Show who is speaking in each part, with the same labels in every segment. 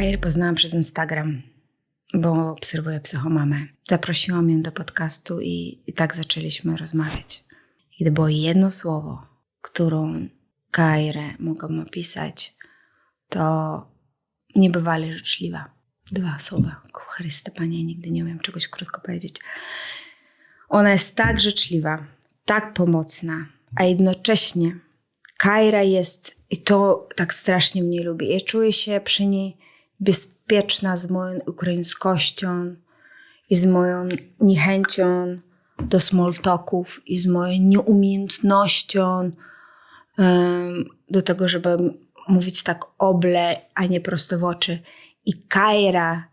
Speaker 1: Kairę poznałam przez Instagram, bo obserwuję psychomamę. Zaprosiłam ją do podcastu i, i tak zaczęliśmy rozmawiać. I gdyby było jedno słowo, którą Kairę mogłam opisać, to niebywale życzliwa. Dwa słowa. Chryste, Panie, nigdy nie umiem czegoś krótko powiedzieć. Ona jest tak życzliwa, tak pomocna, a jednocześnie Kaira jest, i to tak strasznie mnie lubi, ja czuję się przy niej bezpieczna z moją ukraińskością i z moją niechęcią do small talków i z moją nieumiejętnością em, do tego, żeby mówić tak oble, a nie prosto w oczy. I Kaira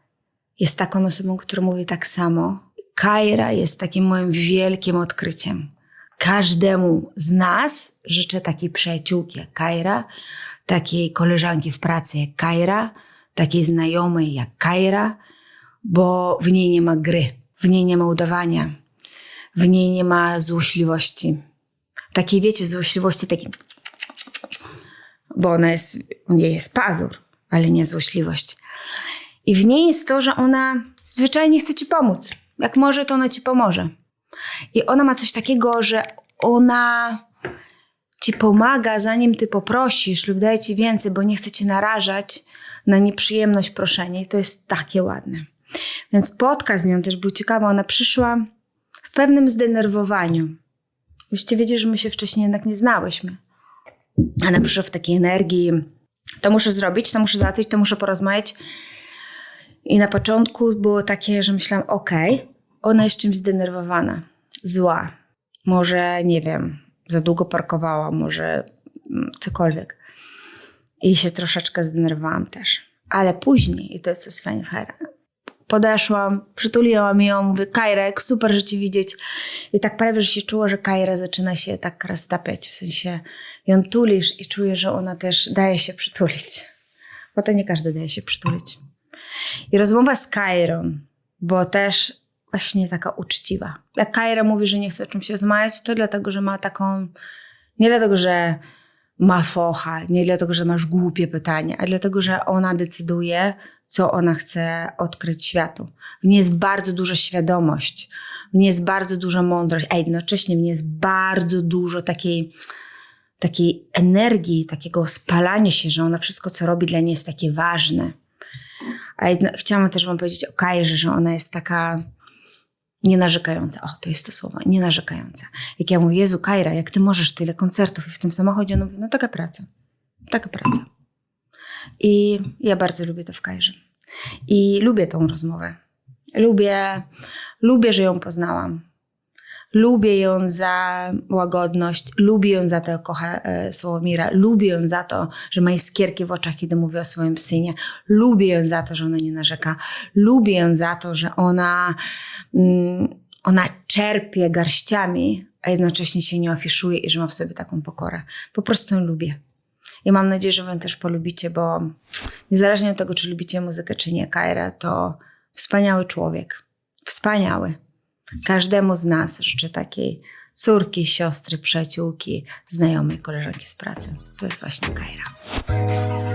Speaker 1: jest taką osobą, która mówi tak samo. Kaira jest takim moim wielkim odkryciem. Każdemu z nas życzę takiej przyjaciółki jak Kaira, takiej koleżanki w pracy jak Kaira, takiej znajomej jak Kaira, bo w niej nie ma gry, w niej nie ma udawania, w niej nie ma złośliwości. Takiej, wiecie, złośliwości takiej, bo ona jest, u niej jest pazur, ale nie złośliwość. I w niej jest to, że ona zwyczajnie chce ci pomóc. Jak może, to ona ci pomoże. I ona ma coś takiego, że ona ci pomaga, zanim ty poprosisz lub daje ci więcej, bo nie chce cię narażać na nieprzyjemność proszenia. I to jest takie ładne. Więc podcast z nią też był ciekawy. Ona przyszła w pewnym zdenerwowaniu. Byście wiedzieli, że my się wcześniej jednak nie znałyśmy. Ona przyszła w takiej energii. To muszę zrobić, to muszę załatwić, to muszę porozmawiać. I na początku było takie, że myślałam, okej, ona jest czymś zdenerwowana, zła. Może, nie wiem, za długo parkowała, może mm, cokolwiek. I się troszeczkę zdenerwowałam też. Ale później, i to jest coś fajnie podeszłam, przytuliłam ją, mówię, Kajrek, super, że cię widzieć. I tak prawie, że się czuło, że Kajra zaczyna się tak roztapiać, w sensie ją tulisz i czuję, że ona też daje się przytulić. Bo to nie każdy daje się przytulić. I rozmowa z Kairą, bo też właśnie taka uczciwa. Jak Kaira mówi, że nie chce o czymś rozmawiać, to dlatego, że ma taką, nie dlatego, że ma focha, nie dlatego, że masz głupie pytanie, a dlatego, że ona decyduje, co ona chce odkryć światu. W niej jest bardzo duża świadomość, w niej jest bardzo duża mądrość, a jednocześnie w niej jest bardzo dużo takiej, takiej energii, takiego spalania się, że ona wszystko, co robi dla niej jest takie ważne. A jedno, chciałam też wam powiedzieć o Kajrze, że ona jest taka nienarzekająca. O, to jest to słowo, nienarzekająca. Jak ja mówię, Jezu, Kajra, jak ty możesz tyle koncertów i w tym samochodzie, ona mówi, no taka praca, taka praca. I ja bardzo lubię to w Kajrze. I lubię tą rozmowę. Lubię, lubię, że ją poznałam. Lubię ją za łagodność, lubię ją za to, kocha e, Sławomira, lubię ją za to, że ma iskierki w oczach, kiedy mówi o swoim synie, lubię ją za to, że ona nie narzeka, lubię ją za to, że ona, mm, ona czerpie garściami, a jednocześnie się nie afiszuje i że ma w sobie taką pokorę. Po prostu ją lubię. I mam nadzieję, że wy też polubicie, bo niezależnie od tego, czy lubicie muzykę, czy nie, Kaira to wspaniały człowiek. Wspaniały. Każdemu z nas życzę takiej córki, siostry, przyjaciółki, znajomej, koleżanki z pracy. To jest właśnie Kaira.